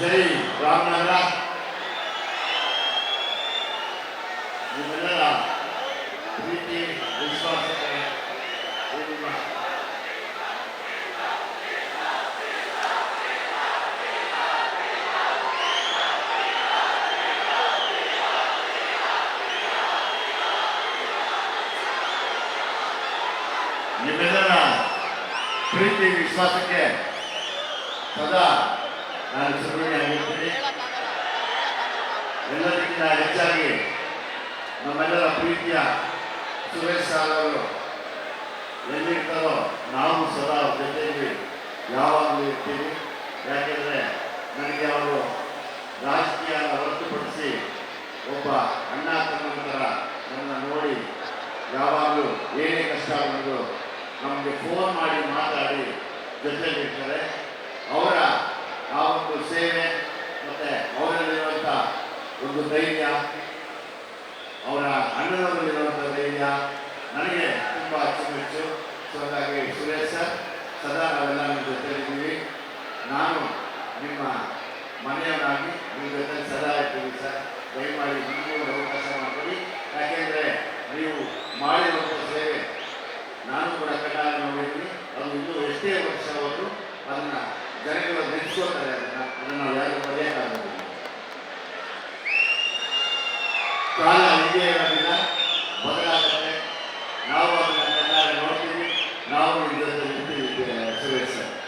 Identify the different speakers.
Speaker 1: ಜೈ ರಾಮನಗರ ನಿಮ್ಮೆಲ್ಲರ ಪ್ರೀತಿ ವಿಶ್ವಾಸಕ್ಕೆ ನಿಮ್ಮ ನಿಮ್ಮೆಲ್ಲರ ಪ್ರೀತಿ ವಿಶ್ವಾಸಕ್ಕೆ ಸದಾ ನಾನು ಸುಮ್ಮನೆ ಎಲ್ಲದಕ್ಕಿಂತ ಹೆಚ್ಚಾಗಿ ನಮ್ಮೆಲ್ಲರ ಪ್ರೀತಿಯ ಸುರೇಶ್ ಸಾರ್ ಅವರು, ಎಲ್ಲಿರ್ತಾರೋ ನಾವು ಸದಾ ಜೊತೆಯಲ್ಲಿ ಯಾವಾಗಲೂ ಇರ್ತೀವಿ. ಯಾಕೆಂದರೆ ನನಗೆ ಅವರು ರಾಜಕೀಯ ಹೊರತುಪಡಿಸಿ ಒಬ್ಬ ಅಣ್ಣ ತಮ್ಮನ ಥರ ನನ್ನ ನೋಡಿ ಯಾವಾಗಲೂ ಏನೇ ಕಷ್ಟ ಬಂದು ನಮಗೆ ಫೋನ್ ಮಾಡಿ ಮಾತಾಡಿ ಜೊತೆಲಿರ್ತಾರೆ. ಒಂದು ಧೈರ್ಯ, ಅವರ ಅಣ್ಣನವರಲ್ಲಿರುವಂಥ ಧೈರ್ಯ. ನನಗೆ ತುಂಬ ಅಚ್ಚುಮೆಚ್ಚು ಸೊ, ಹಾಗಾಗಿ ಸುರೇಶ್ ಸರ್, ಸದಾ ನಾವೆಲ್ಲ ನಿಮ್ಮ ಜೊತೆಲಿದ್ದೀವಿ ನಾನು ನಿಮ್ಮ ಮನೆಯವನಾಗಿ ನಿಮ್ಮ ಜೊತೆ ಸದಾ ಇರ್ತೀವಿ ಸರ್. ದಯಮಾಡಿ ನಿಮಗೂ ಅವಕಾಶ ಮಾಡ್ತೀವಿ ಯಾಕೆಂದರೆ ನೀವು ಮಾಡಿರುವಂಥ ಸೇವೆ ನಾನು ಕೂಡ ಕಟ್ಟಾಗಿ ನೋಡಿದ್ದೀನಿ. ಅದು ಇನ್ನೂ ಎಷ್ಟೇ ವರ್ಷ ಅವರು ಅದನ್ನು ಜನಗಳು ನೆನೆಸ್ಕೋತಾರೆ ಅದನ್ನು ಅದನ್ನು ಯಾರು ಬರೆಯೋಕ್ಕಾಗಲ್ಲ ಪ್ರಾಣ ಇದೆಯಲ್ಲ ಮೊದಲಾದ ನಾವು ಅದನ್ನೆಲ್ಲ ನೋಡ್ತೀವಿ ನಾವು ಇದರಲ್ಲಿ ಸರ್